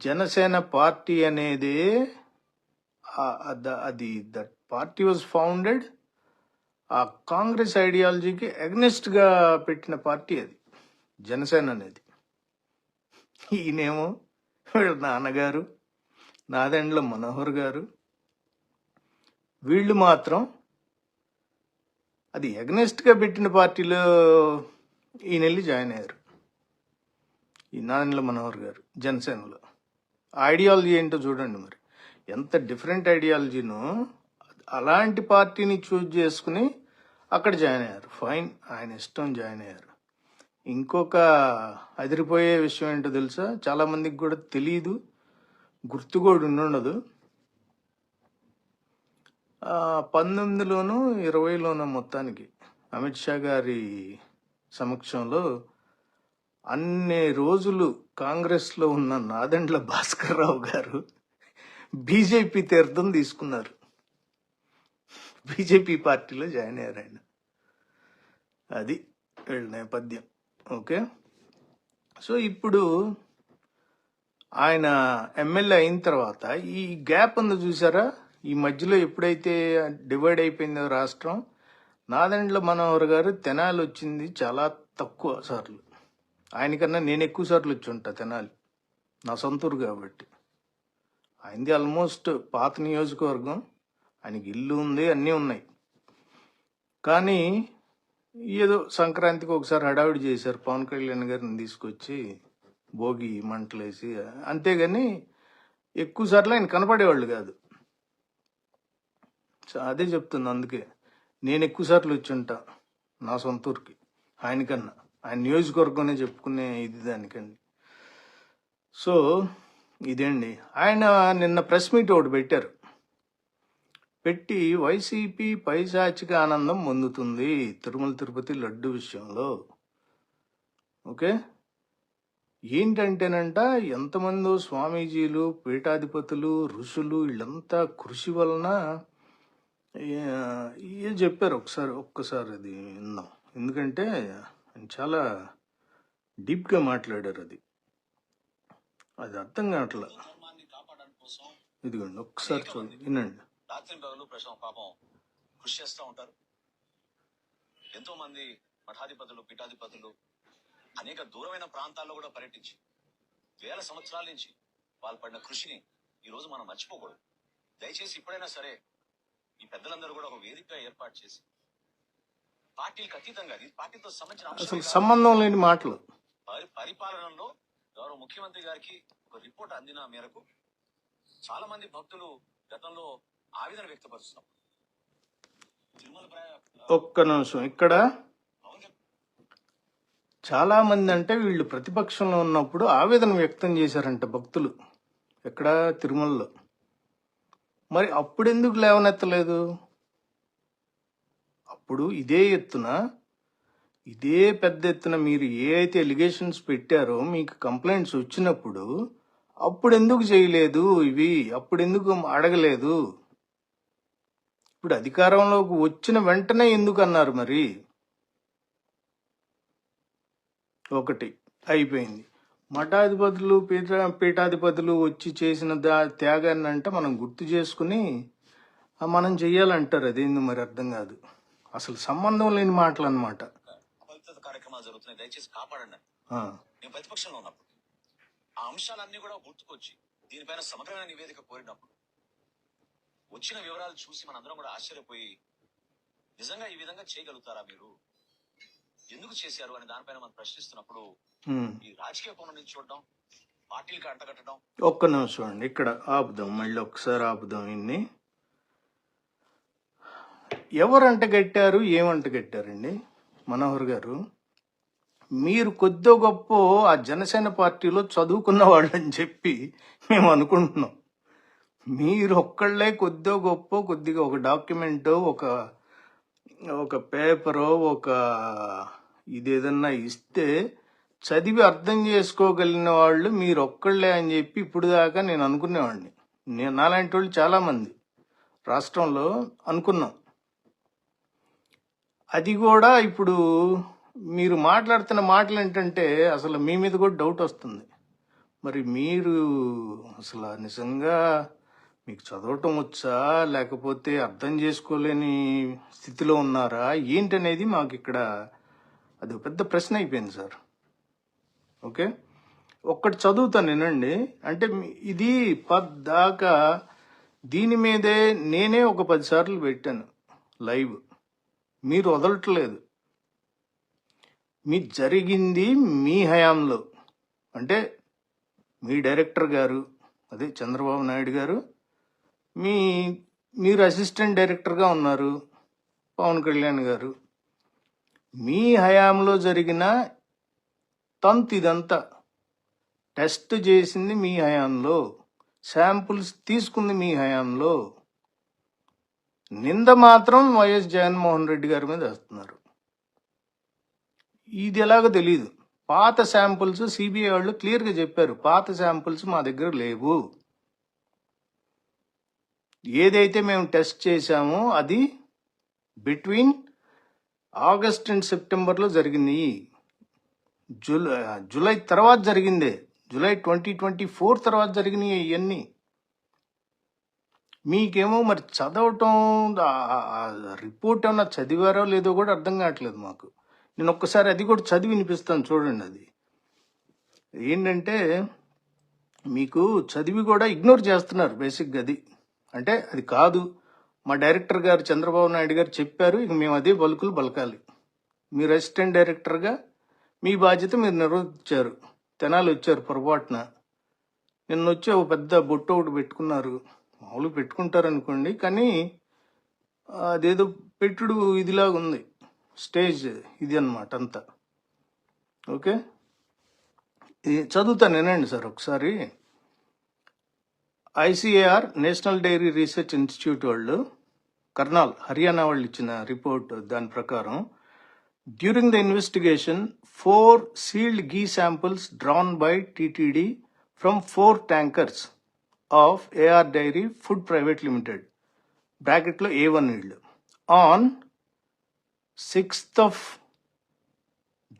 Janasena party అనేది అది that party was founded. ఆ కాంగ్రెస్ ఐడియాలజీకి అగ్నెస్ట్గా పెట్టిన పార్టీ అది జనసేన అనేది. ఈయనేమో వీళ్ళ నాన్నగారు నాదెండ్ల మనోహర్ గారు వీళ్ళు మాత్రం అది అగ్నెస్ట్గా పెట్టిన పార్టీలో ఈయన వెళ్ళి జాయిన్ అయ్యారు. ఈ నాదెండ్ల మనోహర్ గారు జనసేనలో. ఐడియాలజీ ఏంటో చూడండి మరి. ఎంత డిఫరెంట్ ఐడియాలజీనో అలాంటి పార్టీని చూజ్ చేసుకుని అక్కడ జాయిన్ అయ్యారు. ఫైన్ ఆయన ఇష్టం జాయిన్ అయ్యారు. ఇంకొక అదిరిపోయే విషయం ఏంటో తెలుసా? చాలామందికి కూడా తెలియదు గుర్తు కూడా ఉండుండదు పంతొమ్మిదిలోను ఇరవైలోను మొత్తానికి అమిత్ షా గారి సమక్షంలో అన్ని రోజులు కాంగ్రెస్లో ఉన్న నాదెండ్ల భాస్కర్ రావు గారు బీజేపీ తీర్థం తీసుకున్నారు. బీజేపీ పార్టీలో జాయిన్ అయ్యారు ఆయన. అది వీళ్ళ నేపథ్యం. ఓకే? సో ఇప్పుడు ఆయన ఎమ్మెల్యే అయిన తర్వాత ఈ గ్యాప్ ఉంది చూసారా? ఈ మధ్యలో ఎప్పుడైతే డివైడ్ అయిపోయిందో రాష్ట్రం నాదెండ్ల మనోహర్ గారు తెనాలి వచ్చింది చాలా తక్కువ సార్లు. ఆయనకన్నా నేను ఎక్కువ సార్లు వచ్చి ఉంటా తెనాలి. నా సొంతూరు కాబట్టి. ఆయనది ఆల్మోస్ట్ పాత నియోజకవర్గం. ఆయనకి ఇల్లు ఉంది అన్నీ ఉన్నాయి. కానీ ఏదో సంక్రాంతికి ఒకసారి హడావిడి చేశారు. పవన్ కళ్యాణ్ గారిని తీసుకొచ్చి భోగి మంటలేసి అంతేగాని ఎక్కువ సార్లు ఆయన కనపడేవాళ్ళు కాదు. అదే చెప్తుంది అందుకే. నేను ఎక్కువ సార్లు వచ్చి ఉంటా నా సొంత ఊరికి ఆయనకన్నా. ఆ నియోజకవర్గమే చెప్పుకునే ఇది దానికండి. సో ఇదేండి. ఆయన నిన్న ప్రెస్ మీట్ ఒకటి పెట్టారు. పెట్టి వైసీపీ పైశాచిక ఆనందం పొందుతుంది తిరుమల తిరుపతి లడ్డు విషయంలో. ఓకే? ఏంటంటేనంట ఎంతమందో స్వామీజీలు పీఠాధిపతులు ఋషులు వీళ్ళంతా కృషి వలన ఏ- చెప్పారు ఒకసారి ఒక్కసారి అది విందాం. ఎందుకంటే చాలా డీప్గా మాట్లాడారు అది. అది అర్థం కావట్లే? కోసం ఇదిగోండి ఒకసారి చూడండి వినండి. రాత్రి పగలు ప్రశ్న పాపం కృషి చేస్తూ ఉంటారు. ఎంతో మంది మఠాధిపతులు పీఠాధిపతులు అనేక దూరమైన ప్రాంతాల్లో కూడా పర్యటించి వేల సంవత్సరాల నుంచి వాళ్ళు పడిన కృషిని ఈ రోజు మనం మర్చిపోకూడదు. దయచేసి ఇప్పుడైనా సరే ఈ పెద్దలందరూ కూడా ఒక వేదిక ఏర్పాటు చేసి పార్టీలకు అతీతంగా ఇది పార్టీతో సంబంధించిన అసలు. సంబంధం లేని మాటలు. పరి- పరిపాలనలో గౌరవ ముఖ్యమంత్రి గారికి ఒక రిపోర్ట్ అందిన మేరకు చాలా మంది భక్తులు గతంలో ఆవేదన వ్యక్తపరుస్తున్నాం ఒక్క నిమిషం. ఇక్కడ. చాలా మంది అంటే వీళ్ళు ప్రతిపక్షంలో ఉన్నప్పుడు ఆవేదన వ్యక్తం చేశారంట భక్తులు. ఎక్కడ తిరుమలలో. మరి అప్పుడెందుకు లేవనెత్తలేదు? అప్పుడు ఇదే ఎత్తున ఇదే పెద్ద ఎత్తున మీరు ఏ అయితే ఎలిగేషన్స్ పెట్టారో మీకు కంప్లైంట్స్ వచ్చినప్పుడు అప్పుడు ఎందుకు చేయలేదు ఇవి? అప్పుడు ఎందుకు అడగలేదు? ఇప్పుడు అధికారంలోకి వచ్చిన వెంటనే ఎందుకు అన్నారు మరి? ఒకటి అయిపోయింది. మఠాధిపతులు పీఠ పీఠాధిపతులు వచ్చి చేసిన దా త్యాగాన్ని అంటే మనం గుర్తు చేసుకుని మనం చెయ్యాలంటారు. అదేంది మరి అర్థం కాదు. అసలు సంబంధం లేని మాటలు అనమాట కార్యక్రమాలు జరుగుతున్నాయి. దయచేసి కాపాడండి. నేను ప్రతిపక్షంలో ఉన్నప్పుడు ఆ అంశాలన్నీ కూడా గుర్తుకొచ్చి దీనిపైన సమగ్రమైన నివేదిక కోరినప్పుడు వచ్చిన వివరాలు చూసి మనందరం కూడా ఆశ్చర్యపోయి నిజంగా ఈ విధంగా చేయగలుగుతారా మీరు? ఎందుకు చేశారు అని దానిపైన మనం ప్రశ్నిస్తున్నప్పుడు ఈ రాజకీయ కోణం నుంచి చూడడం పార్టీలకు అంటగట్టడం. ఒక్క నిమిషం అండి. ఇక్కడ ఆపుదాం. మళ్ళీ ఒకసారి ఆపుదాం ఇన్ని. ఎవరు కట్టారు ఏమంట కట్టారండి? మనోహర్ గారు మీరు కొద్దో గొప్ప ఆ జనసేన పార్టీలో చదువుకున్న వాళ్ళని చెప్పి మేము అనుకుంటున్నాం. మీరు ఒక్కళ్ళే కొద్దో గొప్ప కొద్దిగా ఒక డాక్యుమెంట్ ఒక ఒక పేపరో ఒక ఇదేదన్నా ఇస్తే చదివి అర్థం చేసుకోగలిగిన వాళ్ళు మీరు ఒక్కళ్ళే అని చెప్పి ఇప్పుడు దాకా నేను అనుకునేవాడిని. నేను నాలాంటి వాళ్ళు చాలామంది. రాష్ట్రంలో అనుకున్నాం. అది కూడా ఇప్పుడు మీరు మాట్లాడుతున్న మాటలు ఏంటంటే అసలు మీ మీద కూడా డౌట్ వస్తుంది. మరి మీరు అసలు నిజంగా మీకు చదవటం వచ్చా? లేకపోతే అర్థం చేసుకోలేని స్థితిలో ఉన్నారా? ఏంటనేది మాకు ఇక్కడ అది పెద్ద ప్రశ్న అయిపోయింది సార్. ఓకే? ఒక్కటి చదువుతాను నేనండి అంటే ఇది పద్దాకా దీని మీదే నేనే ఒక పది సార్లు పెట్టాను లైవ్. మీరు వదలట్లేదు. మీ జరిగింది మీ హయాంలో. అంటే మీ డైరెక్టర్ గారు అదే చంద్రబాబు నాయుడు గారు మీ మీరు అసిస్టెంట్ డైరెక్టర్గా ఉన్నారు పవన్ కళ్యాణ్ గారు. మీ హయాంలో జరిగిన తంతు ఇదంతా టెస్ట్ చేసింది మీ హయాంలో శాంపుల్స్ తీసుకుంది మీ హయాంలో. నింద మాత్రం వైఎస్ జగన్మోహన్ రెడ్డి గారి మీద వేస్తున్నారు. ఇది ఎలాగో తెలియదు పాత శాంపుల్స్ సిబిఐ వాళ్ళు క్లియర్గా చెప్పారు. పాత శాంపుల్స్ మా దగ్గర లేవు. ఏదైతే మేము టెస్ట్ చేశామో అది బిట్వీన్ ఆగస్ట్ అండ్ సెప్టెంబర్లో జరిగింది. జూలై జూలై తర్వాత జరిగిందే. జూలై ట్వంటీ ట్వంటీ ఫోర్ తర్వాత జరిగినాయి ఇవన్నీ మీకేమో మరి చదవటం రిపోర్ట్ ఏమన్నా చదివారో లేదో కూడా అర్థం కావట్లేదు మాకు. నేను ఒక్కసారి అది కూడా చదివి వినిపిస్తాను చూడండి అది. ఏంటంటే మీకు చదివి కూడా ఇగ్నోర్ చేస్తున్నారు బేసిక్గా అది. అంటే అది కాదు. మా డైరెక్టర్ గారు చంద్రబాబు నాయుడు గారు చెప్పారు ఇక మేము అదే బలుకులు బలకాలి. మీరు అసిస్టెంట్ డైరెక్టర్గా మీ బాధ్యత మీరు నిర్వర్తించారు తెనాలి వచ్చారు పొరపాటున. నిన్న వచ్చి ఒక పెద్ద బొట్టు ఒకటి పెట్టుకున్నారు. మామూలు పెట్టుకుంటారు అనుకోండి కానీ అదేదో పెట్టుడు ఇదిలాగా ఉంది స్టేజ్ ఇది అన్నమాట అంతా. ఓకే? చదువుతాను వినండి సార్ ఒకసారి. ICAR national dairy research institute వాళ్ళు కర్నాల్ హర్యానా వాళ్ళు ఇచ్చిన రిపోర్ట్ దాని ప్రకారం during the investigation four sealed ghee samples drawn by TTD from four tankers of AR dairy food private limited. బ్రాకెట్లో ఏ వన్ ఇళ్ళు on sixth of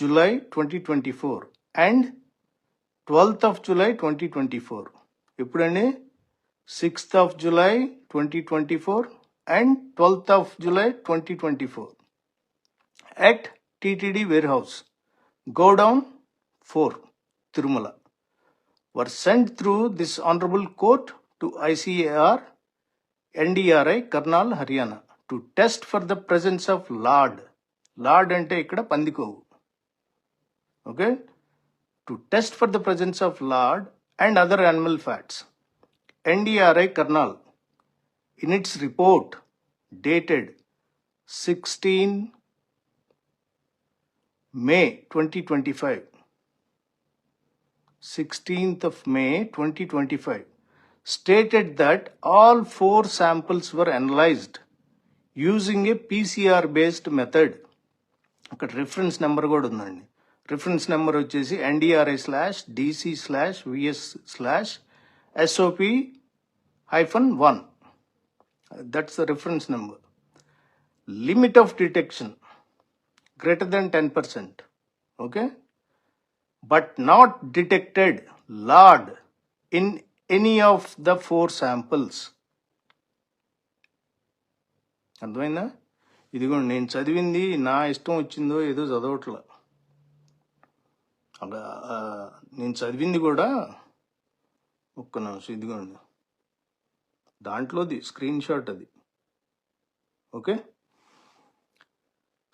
July twenty twenty four and twelfth of July twenty twenty four. ఎప్పుడండి? Sixth of July twenty twenty four and twelfth of July twenty twenty four. At TTD warehouse, Godown 4, Tirumala, were sent through this honorable court to ICAR, NDRI, Karnal, Haryana, to test for the presence of lard. Lard అంటే ఇక్కడ పందికోవు okay to test for the presence of lard and other animal fats animal fats. NDRI Karnal, in its report dated 16 May 2025, 16th of May 2025, stated that all four samples were analyzed using a PCR based method. అక్కడ reference number కూడా ఉందండి. Reference number వచ్చేసి NDRI slash DC slash VS slash SOP hyphen one that's the reference number limit of detection greater than ten percent okay But not detected lard in any of the four samples. అర్థమైందా? ఇదిగోండి నేను చదివింది నా ఇష్టం వచ్చిందో ఏదో చదవట్లా. అలా నేను చదివింది కూడా ఒక్క నిమిషం ఇదిగోండి. దాంట్లోది స్క్రీన్ షాట్ అది. ఓకే?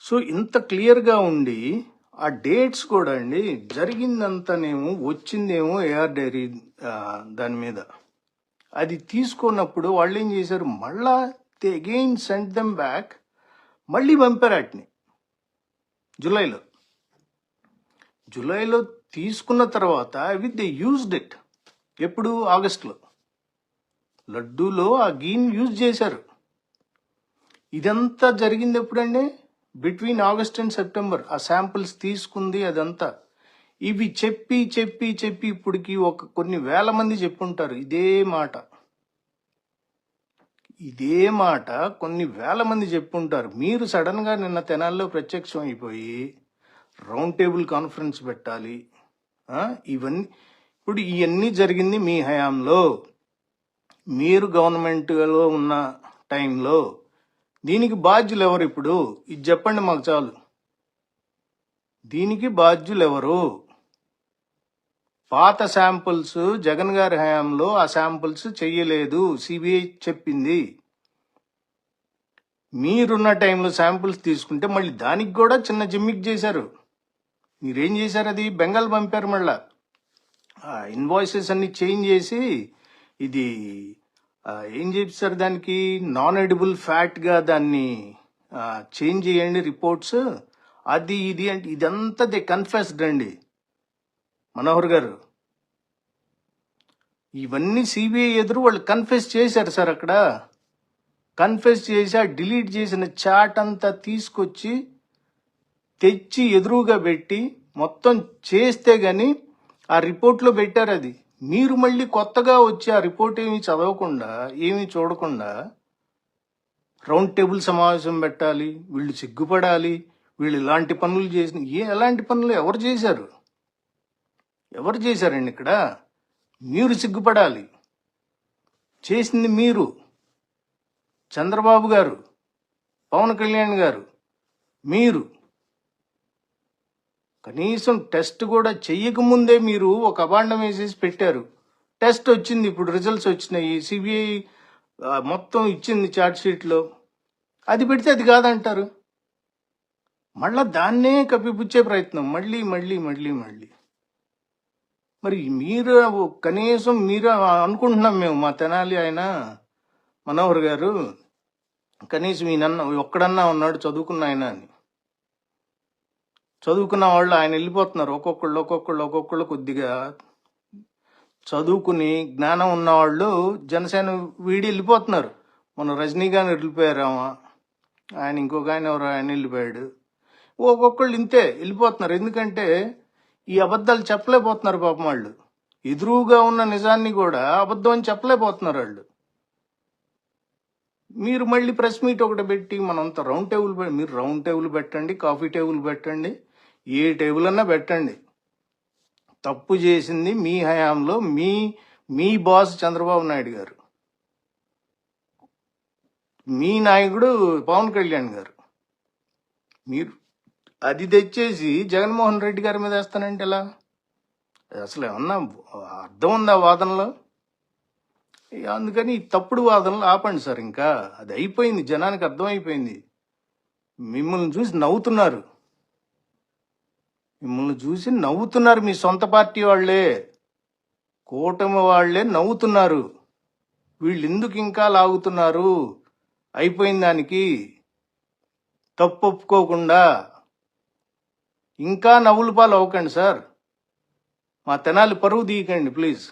సో ఇంత క్లియర్గా ఉండి ఆ డేట్స్ కూడా అండి జరిగిందంతానేమో వచ్చిందేమో ఏఆర్ డైరీ దాని మీద. అది తీసుకున్నప్పుడు వాళ్ళు ఏం చేశారు మళ్ళా they again sent them back మళ్ళీ పంపారు వాటిని. జూలైలో. జూలైలో తీసుకున్న తర్వాత అవి దే యూజ్డ్ ఇట్. ఎప్పుడు? ఆగస్టులో. లడ్డూలో ఆ గీన్ యూజ్ చేశారు. ఇదంతా జరిగింది ఎప్పుడండి? బిట్వీన్ ఆగస్ట్ అండ్ సెప్టెంబర్ ఆ శాంపిల్స్ తీసుకుంది అదంతా. ఇవి చెప్పి చెప్పి చెప్పి ఇప్పటికి ఒక కొన్ని వేల మంది చెప్పుంటారు. ఇదే మాట. ఇదే మాట కొన్ని వేల మంది చెప్పుంటారు. మీరు సడన్గా నిన్న తెనాల్లో ప్రత్యక్షం అయిపోయి రౌండ్ టేబుల్ కాన్ఫరెన్స్ పెట్టాలి ఇవన్నీ ఇప్పుడు ఇవన్నీ జరిగింది మీ హయాంలో. మీరు గవర్నమెంట్లో ఉన్న టైంలో దీనికి బాధ్యులు ఎవరు ఇప్పుడు ఇది చెప్పండి మాకు చాలు. దీనికి బాధ్యులు ఎవరు పాత శాంపుల్స్ జగన్ గారి హయాంలో ఆ శాంపుల్స్ చెయ్యలేదు. సిబిఐ చెప్పింది. మీరున్న టైంలో శాంపుల్స్ తీసుకుంటే మళ్ళీ దానికి కూడా చిన్న జిమ్మిక్ చేశారు. మీరేం చేశారు అది? బెంగాల్ పంపారు మళ్ళా. ఇన్వాయిసెస్ అన్ని చేంజ్ చేసి ఇది ఏం చేశారు దానికి? నాన్ ఎడిబుల్ ఫ్యాట్గా దాన్ని చేంజ్ చేయండి రిపోర్ట్స్ అది ఇది అంటే ఇదంతా దే కన్ఫెస్డ్ అండి. మనోహర్ గారు. ఇవన్నీ సిబిఐ ఎదురు వాళ్ళు కన్ఫెస్ చేశారు సార్ అక్కడ. కన్ఫెస్ చేసి ఆ డిలీట్ చేసిన చాట్ అంతా తీసుకొచ్చి తెచ్చి ఎదురుగా పెట్టి మొత్తం చేస్తే గాని ఆ రిపోర్ట్లో పెట్టారు అది. మీరు మళ్ళీ కొత్తగా వచ్చి ఆ రిపోర్ట్ ఏమి చదవకుండా ఏమీ చూడకుండా రౌండ్ టేబుల్ సమావేశం పెట్టాలి వీళ్ళు సిగ్గుపడాలి వీళ్ళు ఇలాంటి పనులు చేసిన ఏ ఎలాంటి పనులు ఎవరు చేశారు? ఎవరు చేశారండి ఇక్కడ? మీరు సిగ్గుపడాలి. చేసింది మీరు. చంద్రబాబు గారు పవన్ కళ్యాణ్ గారు మీరు. కనీసం టెస్ట్ కూడా చెయ్యకముందే మీరు ఒక అబాండం వేసేసి పెట్టారు. టెస్ట్ వచ్చింది ఇప్పుడు రిజల్ట్స్ వచ్చినాయి. సిబిఐ మొత్తం ఇచ్చింది చార్ట్ షీట్లో. అది పెడితే అది కాదంటారు. మళ్ళా దాన్నే కప్పిపుచ్చే ప్రయత్నం. మళ్ళీ మళ్ళీ మళ్ళీ మళ్ళీ. మరి మీరు కనీసం మీరు అనుకుంటున్నాం మేము మా తెనాలి ఆయన మనోహర్ గారు కనీసం ఈయనన్న ఒక్కడన్నా ఉన్నాడు చదువుకున్న ఆయన అని. చదువుకున్న వాళ్ళు ఆయన వెళ్ళిపోతున్నారు. ఒక్కొక్కళ్ళు ఒక్కొక్కళ్ళు ఒక్కొక్కళ్ళు కొద్దిగా చదువుకుని జ్ఞానం ఉన్నవాళ్ళు జనసేన వీడి వెళ్ళిపోతున్నారు. మన రజనీకాంత్ వెళ్ళిపోయారు ఆయన ఇంకొక ఆయన ఎవరు ఆయన వెళ్ళిపోయాడు. ఒక్కొక్కళ్ళు ఇంతే వెళ్ళిపోతున్నారు. ఎందుకంటే ఈ అబద్ధాలు చెప్పలేకపోతున్నారు పాపం వాళ్ళు. ఎదురుగా ఉన్న నిజాన్ని కూడా అబద్ధం అని చెప్పలేకపోతున్నారు వాళ్ళు. మీరు మళ్ళీ ప్రెస్ మీట్ ఒకటి పెట్టి మనంతా రౌండ్ టేబుల్ మీరు రౌండ్ టేబుల్ పెట్టండి కాఫీ టేబుల్ పెట్టండి. ఏ టేబుల్ అన్నా పెట్టండి. తప్పు చేసింది మీ హయాంలో మీ మీ బాస్ చంద్రబాబు నాయుడు గారు. మీ నాయకుడు పవన్ కళ్యాణ్ గారు. మీరు అది తెచ్చేసి జగన్మోహన్ రెడ్డి గారి మీద వేస్తానంటే ఎలా? అసలు ఏమన్నా అర్థం ఉందా వాదనలో? అందుకని ఈ తప్పుడు వాదనలు ఆపండి సార్ ఇంకా. అది అయిపోయింది జనానికి అర్థమైపోయింది మిమ్మల్ని చూసి నవ్వుతున్నారు. మిమ్మల్ని చూసి నవ్వుతున్నారు మీ సొంత పార్టీ వాళ్ళే. కూటమి వాళ్ళే నవ్వుతున్నారు. వీళ్ళు ఎందుకు ఇంకా లాగుతున్నారు? అయిపోయిన దానికి తప్పు ఒప్పుకోకుండా ఇంకా నవ్వుల పాలు అవ్వకండి సార్. మా తెనాలి పరువు తీయకండి ప్లీజ్.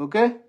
ఓకే?